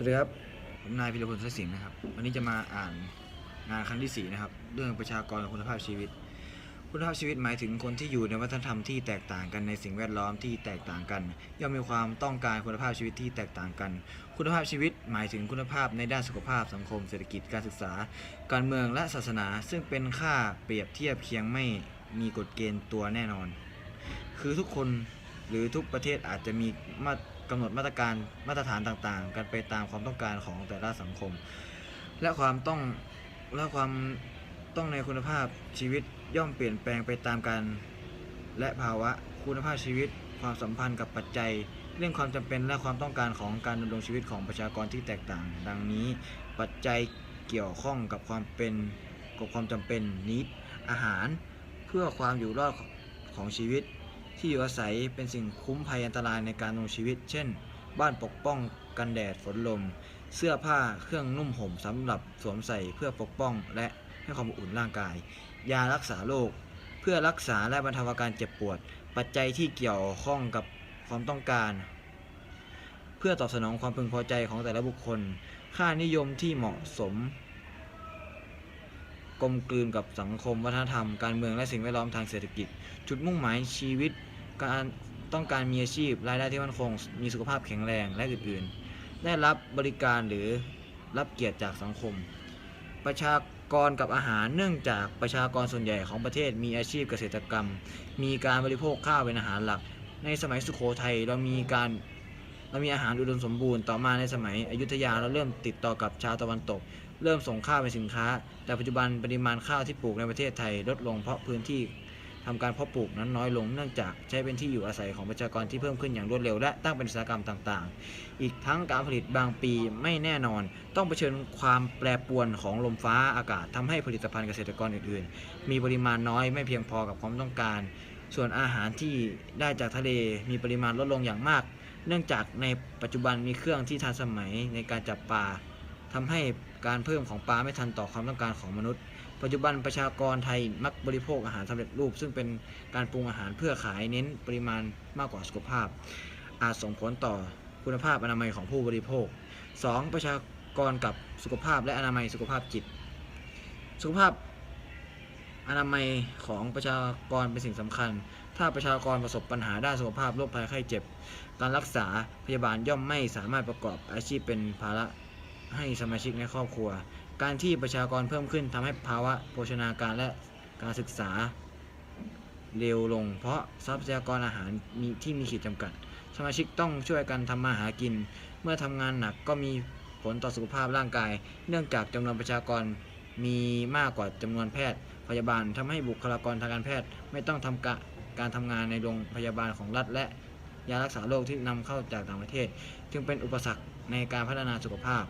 สวัสดีครับ ผมนายพิรพลสสิงห์นะครับ วันนี้จะมาอ่านงานครั้งที่ 4 นะครับ เรื่องประชากรกับคุณภาพชีวิต คุณภาพชีวิตหมายถึงคนที่อยู่ในวัฒนธรรมที่แตกต่างกันในสิ่งแวดล้อมที่แตกต่างกัน ย่อมมีความต้องการคุณภาพชีวิตที่แตกต่างกัน คุณภาพชีวิตหมายถึงคุณภาพในด้านสุขภาพสังคม เศรษฐกิจการศึกษา การเมืองและศาสนา ซึ่งเป็นค่าเปรียบเทียบเคียงไม่มีกฎเกณฑ์ตัวแน่นอน คือทุกคนหรือทุกประเทศอาจจะมีมา กำหนดมาตรการมาตรฐานต่างๆ กันไปตามความต้องการของแต่ละสังคม และความต้องและความต้องในคุณภาพชีวิตย่อมเปลี่ยนแปลงไปตามกันและภาวะคุณภาพชีวิต ความสัมพันธ์กับปัจจัย เรื่องความจำเป็นและความต้องการของการดำรงชีวิตของประชากรที่แตกต่าง ดังนี้ ปัจจัยเกี่ยวข้องกับความเป็นกับความจำเป็นนิดอาหาร เพื่อความอยู่รอดของชีวิต ที่อยู่อาศัยเป็นสิ่งคุ้มภัยอันตรายในการดำรงชีวิต เช่น บ้านปกป้องกันแดดฝนลม เสื้อผ้าเครื่องนุ่มห่มสำหรับสวมใส่เพื่อปกป้องและให้ความอบอุ่นร่างกาย ยารักษาโรคเพื่อรักษาและบรรเทาอาการเจ็บปวด ปัจจัยที่เกี่ยวข้องกับความต้องการ เพื่อตอบสนองความพึงพอใจของแต่ละบุคคล ค่านิยมที่เหมาะสมกลมกลืนกับสังคมวัฒนธรรมการเมืองและสิ่งแวดล้อมทางเศรษฐกิจ จุดมุ่งหมายชีวิต การต้องการมีอาชีพรายได้ที่มั่นคง มีสุขภาพแข็งแรงและอื่นๆ ได้รับบริการหรือรับเกียรติจากสังคม ประชากรกับอาหารเนื่องจากประชากรส่วนใหญ่ของประเทศมีอาชีพเกษตรกรรม มีการบริโภคข้าวเป็นอาหารหลัก ในสมัยสุโขทัยเรามีการเรามีอาหารอุดมสมบูรณ์ต่อมาในสมัยอยุธยาเราเริ่มติดต่อกับชาวตะวันตก เริ่มส่งข้าวเป็นสินค้า แต่ปัจจุบันปริมาณข้าวที่ปลูกในประเทศไทยลดลงเพราะพื้นที่ ทำการเพาะปลูกนั้นน้อยลงเนื่องจากใช้เป็นที่อยู่อาศัยของประชากรที่เพิ่มขึ้นอย่างรวดเร็วและตั้งเป็นอุตสาหกรรมต่างๆ อีกทั้งการผลิตบางปีไม่แน่นอน ต้องเผชิญความแปรปรวนของลมฟ้าอากาศทำให้ผลิตภัณฑ์เกษตรกรอื่นๆ มีปริมาณน้อยไม่เพียงพอกับความต้องการ ส่วนอาหารที่ได้จากทะเลมีปริมาณลดลงอย่างมาก เนื่องจากในปัจจุบันมีเครื่องที่ทันสมัยในการจับปลาทำให้การเพิ่มของปลาไม่ทันต่อความต้องการของมนุษย์ ปัจจุบันประชากรไทยมักบริโภคอาหารสำเร็จรูป ซึ่งเป็นการปรุงอาหารเพื่อขายเน้นปริมาณมากกว่าสุขภาพ อาจส่งผลต่อคุณภาพอนามัยของผู้บริโภค 2. ประชากรกับสุขภาพและอนามัยสุขภาพจิต สุขภาพอนามัยของประชากรเป็นสิ่งสำคัญ ถ้าประชากรประสบปัญหาด้านสุขภาพโรคภัยไข้เจ็บ การรักษาพยาบาลย่อมไม่สามารถประกอบอาชีพเป็นภาระให้สมาชิกในครอบครัว การที่ประชากรเพิ่มขึ้นทำให้ภาวะโภชนาการและการศึกษาเร็วลง เพราะทรัพยากรอาหารมีที่มีขีดจำกัด สมาชิกต้องช่วยกันทำมาหากิน เมื่อทำงานหนักก็มีผลต่อสุขภาพร่างกาย เนื่องจากจำนวนประชากรมีมากกว่าจำนวนแพทย์พยาบาลทำให้บุคลากรทางการแพทย์ไม่ต้องทำกะการทำงานในโรงพยาบาลของรัฐ และยารักษาโรคที่นำเข้าจากต่างประเทศ จึงเป็นอุปสรรคในการพัฒนาสุขภาพ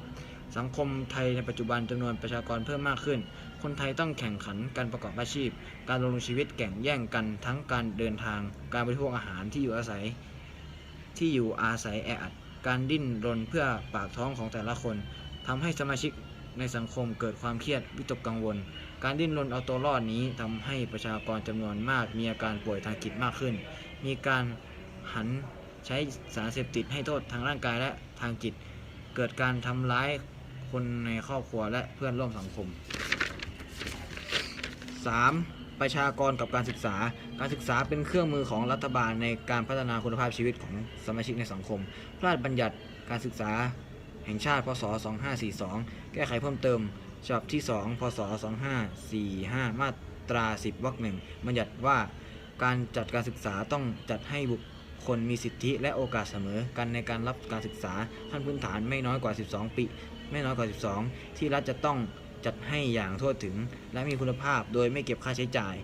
สังคมไทยในปัจจุบันจำนวนประชากรเพิ่มมากขึ้น คนไทยต้องแข่งขันการประกอบอาชีพ การดำรงชีวิตแข่งแย่งกันทั้งการเดินทาง การบริโภคอาหารที่อยู่อาศัย ที่อยู่อาศัยแออัด การดิ้นรนเพื่อปากท้องของแต่ละคนทำให้สมาชิกในสังคมเกิดความเครียดวิตกกังวล การดิ้นรนเอาตัวรอดนี้ทำให้ประชากรจำนวนมากมีอาการป่วยทางจิตมากขึ้น มีการหันใช้สารเสพติดให้โทษทางร่างกายและทางจิต เกิดการทำร้าย คนในครอบครัวและเพื่อนร่วมสังคม 3. ประชากรกับการศึกษา การศึกษาเป็นเครื่องมือของรัฐบาลในการพัฒนาคุณภาพชีวิตของสมาชิกในสังคม พระราชบัญญัติการศึกษาแห่งชาติ พศ 2542 แก้ไขเพิ่มเติม ฉบับที่ 2 พศ 2545 มาตรา 10 วรรคหนึ่งบัญญัติว่าการจัดการศึกษาต้องจัดให้บุค คลมีสิทธิและโอกาสเสมอกันในการรับการศึกษาขั้นพื้นฐานไม่น้อยกว่า 12 ปี ไม่น้อยกว่า 12 ที่รัฐจะต้องจัดให้อย่างทั่วถึง และมีคุณภาพโดยไม่เก็บค่าใช้จ่าย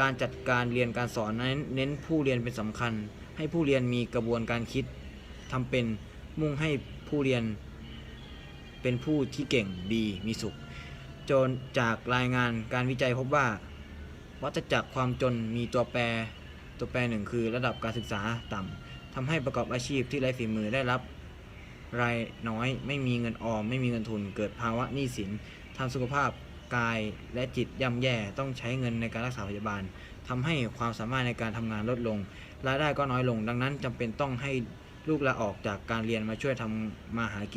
การจัดการเรียนการสอนนั้นเน้นผู้เรียนเป็นสำคัญ ให้ผู้เรียนมีกระบวนการคิดทำเป็นมุ่งให้ผู้เรียนเป็นผู้ที่เก่งดีมีสุข จนจากรายงานการวิจัยพบว่าวัฏจักรความจนมีตัวแปร ตัวแปรหนึ่งคือระดับการศึกษาต่ำทำให้ประกอบอาชีพที่ไร้ฝีมือได้รับ รายน้อย ไม่มีเงินออม ไม่มีเงินทุน เกิดภาวะหนี้สินทางสุขภาพกายและจิตย่ำแย่ต้องใช้เงินในการรักษาพยาบาลทำให้ความสามารถในการทำงานลดลง รายได้ก็น้อยลง ดังนั้นจำเป็นต้องให้ลูกลาออกจากการเรียนมาช่วยทำมาหากิน